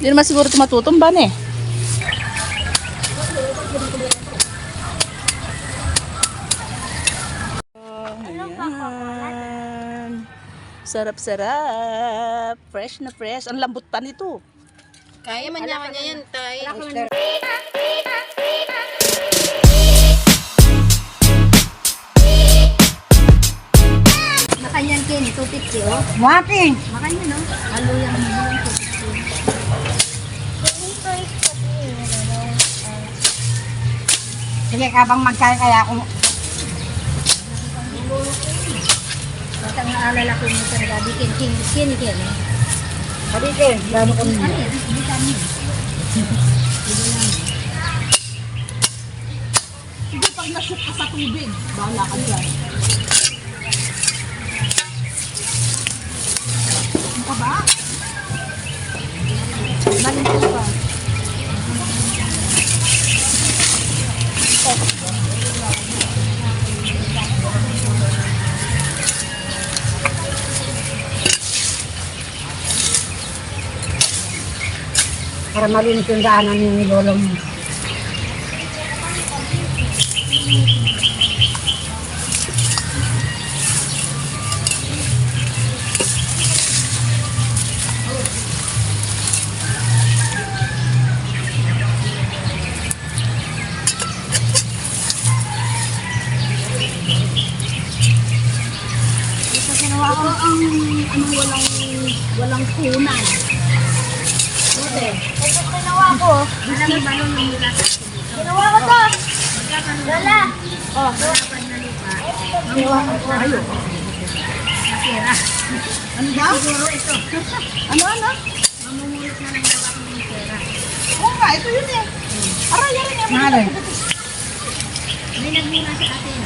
Hindi naman siguro ito matutumban eh. Sarap-sarap. Fresh na fresh. Ang lambot pa nito. Kaya man niya niya yan, tay. Makanyan kin, 250 oh. Wati. Makanyan no. Alo yung 250. Sige, kabang magkaya kaya ako. Basta nga alala ko mo talaga, di kin, kin, kin, kin. Sabi ko, gano'n ko Ano yan? Di kami. Hindi pag nashoot ka sa tubig, bahala ka dyan. Ano ka ba? Baling ko para malinis yung daanan ni lolo mo. Ano, walang, walang kunan. Ito ginawa ko. Bilang balon ng mula sa Ginawa ko to. Lola. Oh. Ginawa ko to. Ayun. Masira. Ano ba? Siguro ito. Ano, ano? Mamumulot na lang daw ako ng pera. Oo nga, ito yun eh. Aray, aray, aray. Mahal. May nagmula sa atin.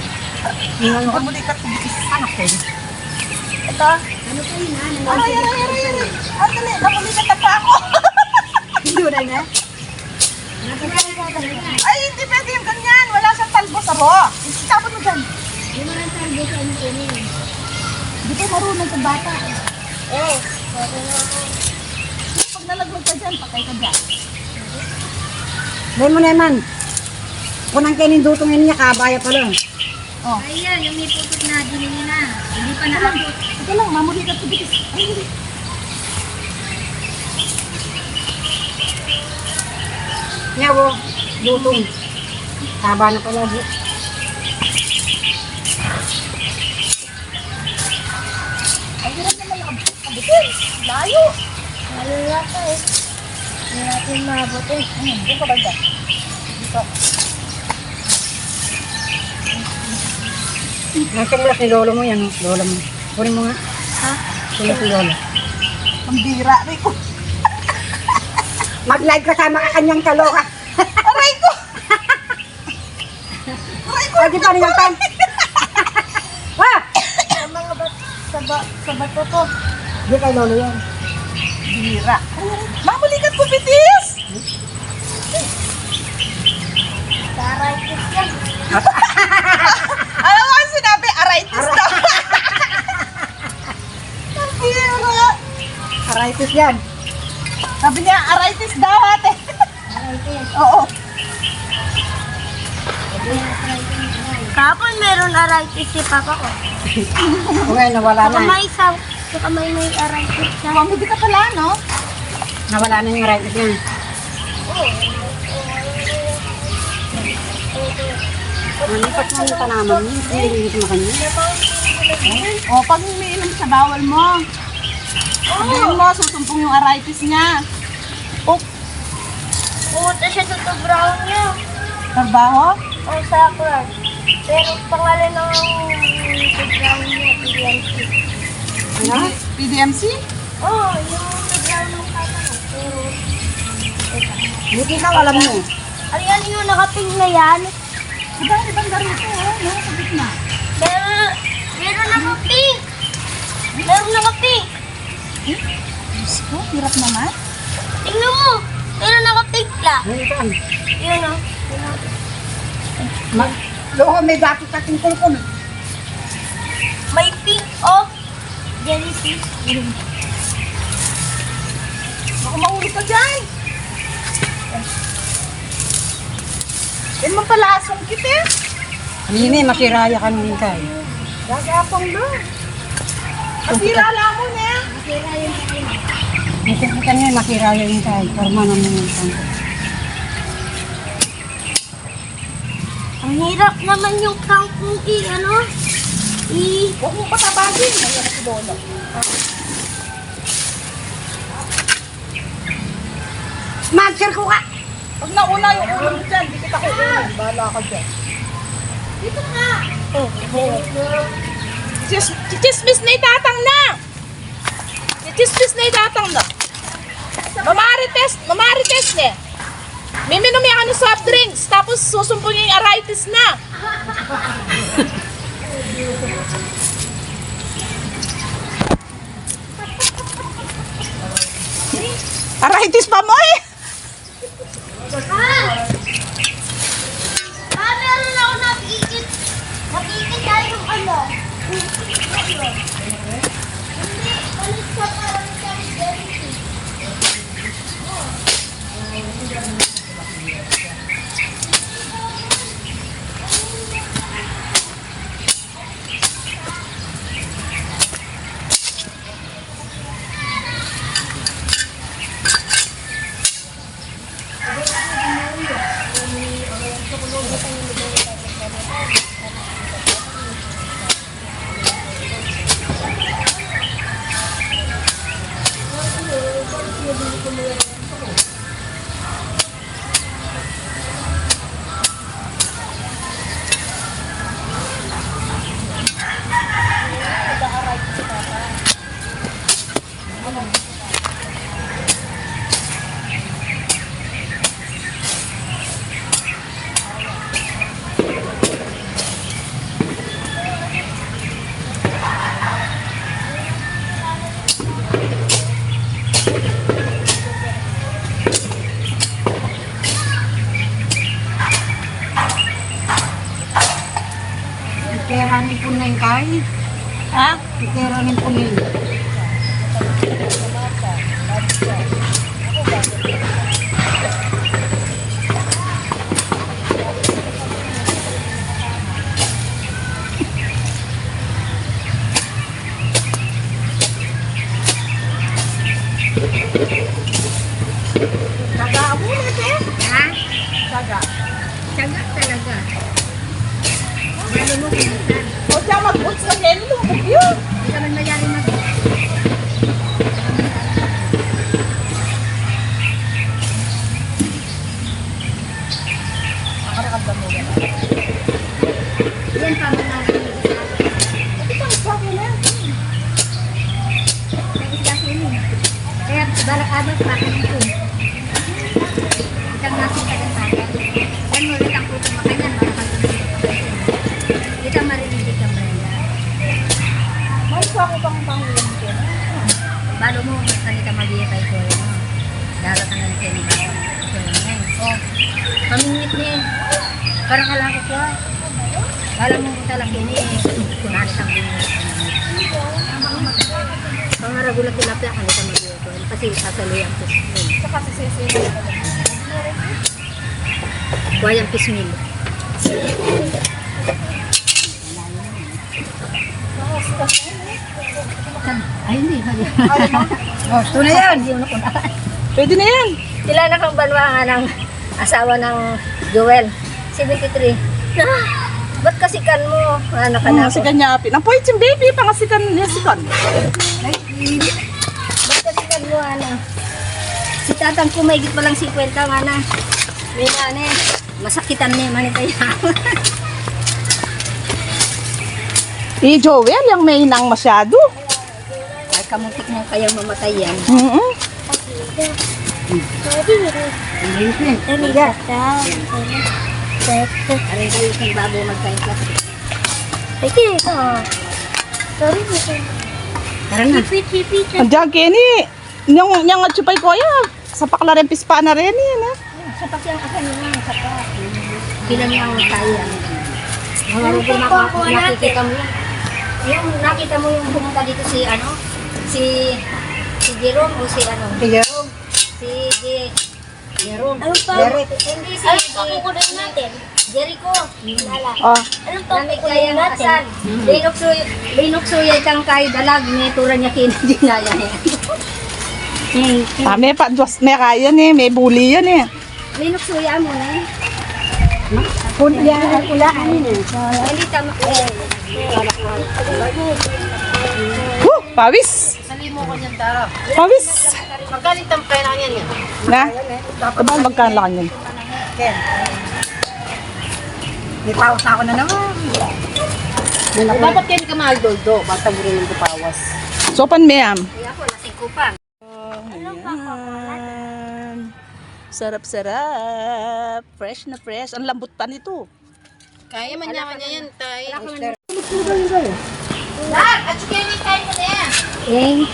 Yung Ang muli ka tubigis. anak ko. Ito. Ano pa yun ha? Aray, aray, aray, aray. Ang dali, nakulikat na pa ako. Hindi mo na nga. Ay, hindi pwede yung ganyan. Wala siyang talbos, abo. Isitapon mo dyan. Yung mga talbo sa ano kunin. Hindi ko marunong sa bata. Eh, pwede na ako. Pag nalaglag ka dyan, patay ka dyan. Dahil mo naman. Kunang kainin dutong niya, kabaya pa lang. Oh. Ayan, yung may putot na dinili na. Hindi pa naabot. Ito lang, mamuli ka tubigis. Ay, hindi. Nyawo, dutong. Kaba na pala. Ang hirap naman ang abutin. Layo. Malala pa eh. Hindi natin maabot eh. Hmm, doon ka ba dyan? Dito. Nasa mula si lolo mo yan, oh. lolo mo. Kunin mo nga. Ha? Kunin si lolo. Ang bira, Rico. Mag-live kasama ka kanyang kaloka. Aray ko! Aray ko! Pwede pa rin yung tan. Ha? Sa mga bat sa, ba sa bato to. Hindi kay lolo yan. Bira. Mamulikat ko, bitis! Karaitis yan. Alam mo ang sinabi, arthritis daw. Ang bira. Arthritis yan. Sabi niya, arthritis daw ate. Karaitis. Oo. Kapon meron arthritis si papa ko. O ngayon, nawala Sa na. kamay sa sa kamay may arthritis siya. Pamili ka pala, no? Nawala na yung arthritis niya. Nalipat mo yung tanaman mo. Hindi mo kanya. O, pag umiinom siya, bawal mo. Sabihin mo, susumpong yung arthritis niya. Pumunta siya sa brown niya. Trabaho? O sa class. Pero pangalan ng brown niya, PNC. Ano? PDMC? Oh, yung brown ng papa ko. Pero, Hindi ikaw alam mo. ano yan yung nakaping na yan? Ibang ibang garito, oh, no? Sa gitna. Meron, meron nakaping. Meron nakaping. Diyos ko, hirap naman. Tingnan mo. Meron nakaping la. Ano saan? Yun o. Mag... Loko, may dati kating kulkul. May pink oh. Jellyfish. Baka maulog ka dyan. Yan mo pala asong kit eh. Hindi, makiraya ka nung kay. Gagapang doon. Kasira lang mo na. Kasi kita niya, makiraya yung kay. Karma naman yung kay. Ang hirap naman yung kangkong i, ano? I, Huwag mo patabagin. Ayan si Dolo. Mag-sir ko ka! Pag nauna yung ulo mo dyan, di kita kukunin. Bahala ka dyan. dito ka. Oh, oh. Chis chismis na itatang na! Chismis na itatang na. Mamarites, mamarites ne. Miminom yan ng soft drinks, tapos susumpong yung arthritis na. arthritis pa mo eh! Ah! Ah, meron ako nakikit. Nakikit tayo yung ano. Hindi, balik ¿Qué es lo que Ikeranin po na yung kay. Ha? Ikeranin po na yun. Saga mo na, te. Ha? Saga. Tiyaga talaga. Lalo mo na yan, lumubog yun. Hindi ka man mayari mag Nakarakabda mo yan. Yan sabi na. Kaya balak abas pa ka Sa bang pangulang ko. Balo mo, mas ka mag-iya kay Kuya mo. Dalo ka na ng Kuya mo. Oh, pamingit niya. Parang kalako ko. Kala mo talaga ini. Kunahan sa bingit. Pangaragulat tilapia ka nito mag-iya ko. Kasi sasaluyan ko. Saka si Cecily. Kuya pismil. Ay, hindi. Oh, ito na yan. Pwede na yan. Ilan na kang banwangan ng asawa ng Joel? 73. Ah, ba't kasikan mo? Anak ka na Ano si ako. kanya api. Ang poit yung baby, pangasikan niya si Kan. Ay, ba't kasikan mo, ano? Si tatang ko may pa lang 50 nga na. May na, ano eh. Masakitan niya, manitaya. Si Joel, yung may nang masyado. Ay, kamuntik mo kayang mamatay yan. Mm-hmm. Talaga. Aray kayo kang babo magkain. Sige. Sorry, Mr. Tara na. Pipit. Andiyan, Kenny. Yung, yung atsupay ko, ya. Sa pakla rin pispa na rin yan, ha? Sapat yung asan niya, sapat. Bilang niya ang kaya. Mga rugo maka- nakikita mo. Yung nakita mo yung pumunta dito si ano, si si Jerome o si ano, Sige. si Anong pa? Hindi si Anong pakukunin natin? Jericho. Lala. Oh, Anong pakukunin natin? Asan? Binuksuy, binuksuyay kang kay dalag ni tura niya kinadinaya niya. Ah, may pa, Diyos, may kaya eh. May bully yan eh. Binuksuya mo na eh. kuya, kulaan yun eh. Hindi tama. Eh, Woo! Pawis! Salimo ko niyan tara. Pawis! Magalit ang pera niyan yan. Na? Aba, magkano lang yun? May paus na ako na naman. Dapat yan ka mahal doldo. Basta mo rin ng pawas. Sopan ma'am. Kaya ako, lasing ko pa. Ayan. Sarap-sarap. Fresh na fresh. Ang lambot pa nito. Kaya man niya yan, tay. Eh,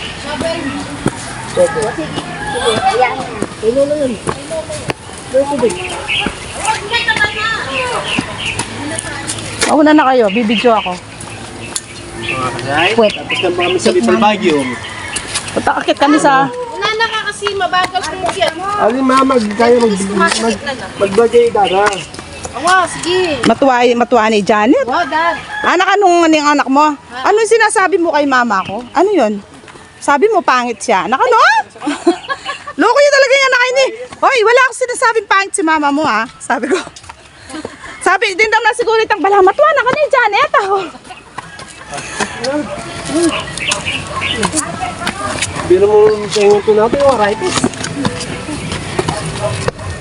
Mauna na kayo. Bibidyo ako. Wait. Tapos na kami sa Little Baguio. Patakakit kami sa... Nana ka kasi mabagal kung yan. Alin mama, kaya mag, mag, mag-birthday dara. Awa, sige. Matuwa, matuwa ni Janet. Wow, dad. Anak, anong aning anak mo? Ano yung sinasabi mo kay mama ko? Ano yun? Sabi mo pangit siya. Anak, ano? Loko yun talaga yung anak ni. Hoy, wala akong sinasabing pangit si mama mo ha. Sabi ko. Sabi, din daw na siguro itang bala. Matuwa na ka ni Janet. Oh. Biro mo tingin ko natin, oh, arthritis.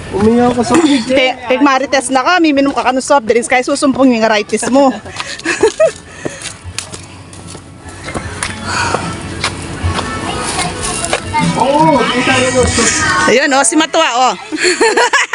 Umiyaw ka sa. Te, tig marites na ka. Miminom ka ka ng soft drinks. Kaya susumpong yung arthritis mo. Oo, kita oh. Ayun, oh, si Matuwa, oh.